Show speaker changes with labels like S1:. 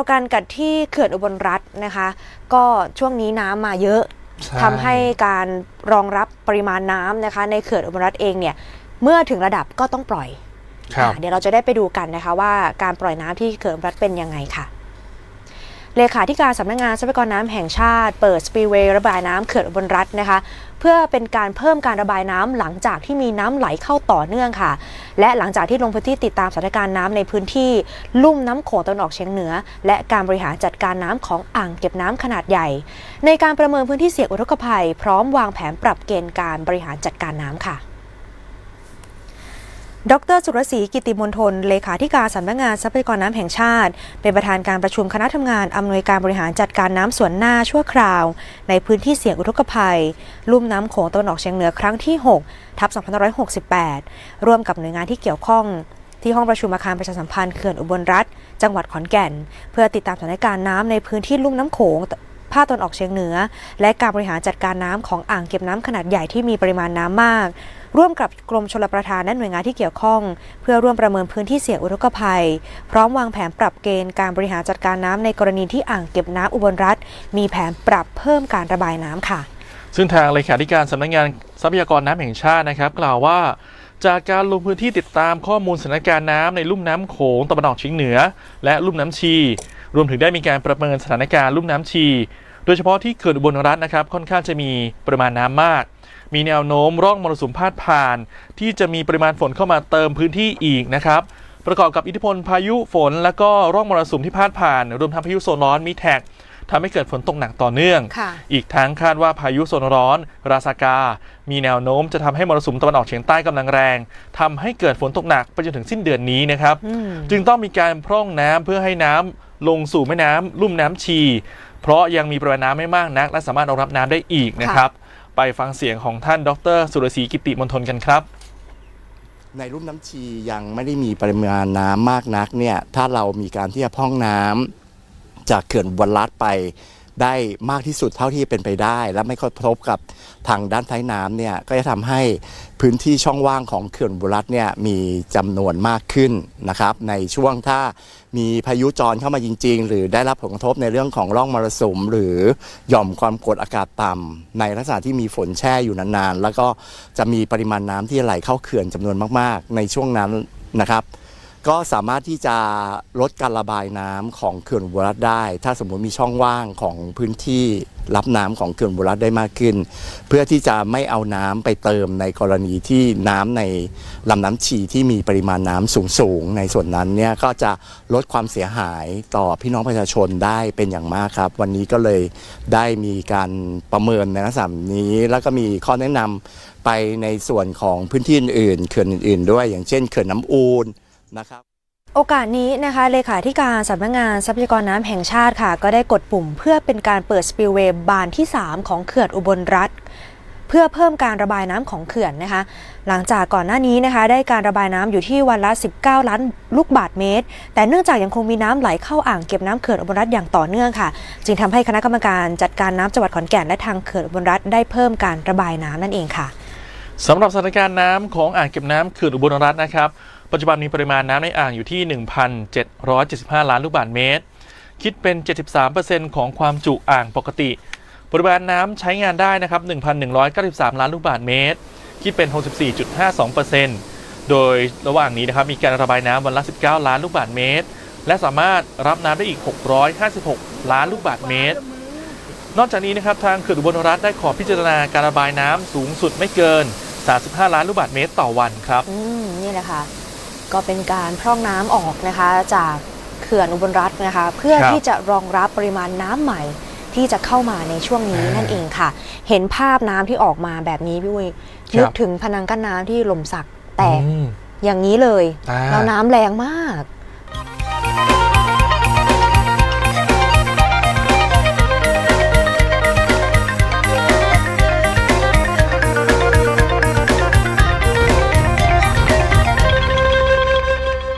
S1: วกันกับที่เขื่อนอุบลรัฐนะคะ ก็ช่วงนี้น้ำมาเยอะ
S2: ใช่
S1: ทำให้การรองรับปริมาณน้ำนะคะ ในเขื่อนอุบลรัฐเองเนี่ยเมื่อถึงระดับก็ต้องปล่อย
S2: ครับ
S1: อะเดี๋ยวเราจะได้ไปดูกันนะคะว่าการปล่อยน้ำที่เขื่อนอุบลรัฐเป็นยังไงค่ะ เลขาธิการสำนักงานทรัพยากรน้ำแห่งชาติ เปิดสปีเวย์ระบายน้ำเขื่อนอุบลรัฐนะคะ เพื่อเป็นการเพิ่มการระบายน้ำหลังจากที่มีน้ำไหลเข้าต่อเนื่องค่ะ และหลังจากที่ลงพื้นที่ติดตามสถานการณ์น้ำในพื้นที่ลุ่มน้ำโขงตะวันออกเฉียงเหนือ และการบริหารจัดการน้ำของอ่างเก็บน้ำขนาดใหญ่ ในการประเมินพื้นที่เสี่ยงอุทกภัย พร้อมวางแผนปรับเกณฑ์การบริหารจัดการน้ำค่ะ ดรสุรศรีกิติมนทน เลขาธิการสำนักงานทรัพยากรน้ำแห่งชาติ เป็นประธานการประชุมคณะทำงานอำนวยการบริหารจัดการน้ำส่วนหน้าชั่วคราว ในพื้นที่เสี่ยงอุทกภัย ลุ่มน้ำโขงตะวันออกเฉียงเหนือครั้งที่ 6 ทับ2568 ร่วมกับหน่วยงานที่เกี่ยวข้อง ที่ห้องประชุมอาคารประชาสัมพันธ์เขื่อนอุบลรัฐ จังหวัดขอนแก่น เพื่อติดตามสถานการณ์น้ำในพื้นที่ลุ่มน้ำโขง ภาคตะวันออกเฉียงเหนือ และการบริหารจัดการน้ำของอ่างเก็บน้ำขนาดใหญ่ที่มีปริมาณน้ำมาก ร่วมกับกรมชลประทานและหน่วยงานที่เกี่ยวข้อง เพื่อร่วมประเมินพื้นที่เสี่ยงอุทกภัย พร้อมวางแผนปรับเกณฑ์การบริหารจัดการน้ำในกรณีที่อ่างเก็บน้ำอุบลรัฐ มีแผนปรับเพิ่มการระบายน้ำค่ะ
S2: ซึ่งทางเลขาธิการสำนักงานทรัพยากรน้ำแห่งชาตินะครับ กล่าวว่า จากการลงพื้นที่ติดตามข้อมูลสถานการณ์น้ำในลุ่มน้ำโขงตะวันออกเฉียงเหนือ และลุ่มน้ำชี รวมถึงได้มีการประเมินสถานการณ์ลุ่มน้ำชี โดยเฉพาะที่เขื่อนอุบลรัฐนะครับค่อนข้างจะมีปริมาณน้ำมาก มีแนวโน้มร่องมรสุมพาดผ่าน ที่จะมีปริมาณฝนเข้ามาเติมพื้นที่อีกนะครับประกอบกับอิทธิพลพายุฝน และก็ร่องมรสุมที่พาดผ่าน รวมทั้งพายุโซนร้อนมีแท็ก ทำให้เกิดฝนตกหนักต่อเนื่อง
S1: ค่ะ
S2: อีกทั้งคาดว่าพายุโซนร้อน ราซากา มีแนวโน้มจะทำให้มรสุมตะวันออกเฉียงใต้กำลังแรงทำให้เกิดฝนตกหนักไปจนถึงสิ้นเดือนนี้นะครับ
S1: อืม
S2: จึงต้องมีการพร่องน้ำเพื่อให้น้ำลงสู่แม่น้ำลุ่มน้ำชี เพราะยังมีปริมาณน้ำไม่มากนัก และสามารถรองรับน้ำได้อีกนะครับ ไปฟังเสียงของท่านดร สุรศรีกิติมณฑลกันครับ
S3: ในรุ่มน้ำชียังไม่ได้มีปริมาณน้ำมากนักเนี่ยถ้าเรามีการที่จะพร่องน้ำ จากเขื่อนอุบนรัฐไปได้มากที่สุดเท่าที่เป็นไปได้ และไม่กระทบกับทางด้านท้ายน้ำเนี่ยก็จะทำให้พื้นที่ช่องว่างของเขื่อนอุบลรัฐเนี่ยมีจำนวนมากขึ้นนะครับ ในช่วงถ้ามีพายุจรเข้ามาจริง ๆ หรือได้รับผลกระทบในเรื่องของร่องมรสุม หรือหย่อมความกดอากาศต่ำในลักษณะที่มีฝนแช่อยู่นานๆ แล้วก็จะมีปริมาณน้ำที่ไหลเข้าเขื่อนจำนวนมาก ๆ ในช่วงนั้นนะครับ ก็สามารถที่จะลดการระบายน้ำของเขื่อนอุรัฐได้ ถ้าสมมุติมีช่องว่างของพื้นที่รับน้ำของเขื่อนอุรัฐได้มากขึ้น เพื่อที่จะไม่เอาน้ำไปเติมในกรณีที่น้ำในลำน้ำชีที่มีปริมาณน้ำสูงๆในส่วนนั้นเนี่ยก็จะลดความเสียหายต่อพี่น้องประชาชนได้เป็นอย่างมากครับ วันนี้ก็เลยได้มีการประเมินในลักษณะนี้ แล้วก็มีข้อแนะนำไปในส่วนของพื้นที่อื่นๆเขื่อนอื่น ๆ ด้วย อย่างเช่นเขื่อนน้ำอูน นะครับ
S1: โอกาสนี้นะคะเลขาธิการสำนักงานทรัพยากรน้ำแห่งชาติค่ะ ก็ได้กดปุ่มเพื่อเป็นการเปิดสปิลเวย์บานที่ 3 ของเขื่อนอุบลรัฐ เพื่อเพิ่มการระบายน้ำของเขื่อนนะคะ หลังจากก่อนหน้านี้นะคะ ได้การระบายน้ำอยู่ที่วันละ 19 ล้านลูกบาทเมตร แต่เนื่องจากยังคงมีน้ำไหลเข้าอ่างเก็บน้ำเขื่อนอุบลรัฐอย่างต่อเนื่องค่ะ จึงทำให้คณะกรรมการจัดการน้ำจังหวัดขอนแก่นและทางเขื่อนอุบลรัฐได้เพิ่มการระบายน้ำนั่นเองค่ะ
S2: สำหรับสถานการณ์น้ำของอ่างเก็บน้ำเขื่อนอุบลรัฐนะครับ ปัจจุบันมีปริมาณน้ำในอ่างอยู่ที่ 1,775 ล้านลูกบาศก์เมตร คิดเป็น 73%ของความจุอ่างปกติ ปริมาณน้ำใช้งานได้นะครับ 1,193 ล้านลูกบาศก์เมตร คิดเป็น 64.52%โดยระหว่างนี้นะครับมีการระบายน้ำวันละ 19 ล้านลูกบาศก์เมตร และสามารถรับน้ำได้อีก 656 ล้านลูกบาศก์เมตรนอกจากนี้นะครับทางเขื่อนอุบลรัฐได้ขอพิจารณาการระบายน้ำสูงสุดไม่เกิน 35 ล้านลูกบาศก์เมตรต่อวันครับ
S1: อืมนี่แหละค่ะก็เป็นการพร่องน้ำออกนะคะ จากเขื่อนอุบลรัฐนะคะ เพื่อ
S2: ครับ
S1: ที่จะรองรับปริมาณน้ำใหม่ที่จะเข้ามาในช่วงนี้
S2: อ่านั่
S1: นั่นเองค่ะ เห็นภาพน้ำที่ออกมาแบบนี้พี่วุ้ย
S2: ครับ
S1: นึกถึงพนังกั้นน้ำที่หล่มสักแตก
S2: อืม
S1: อย่างนี้เลย
S2: อ่า
S1: แล้วน้ำแรงมาก
S2: ค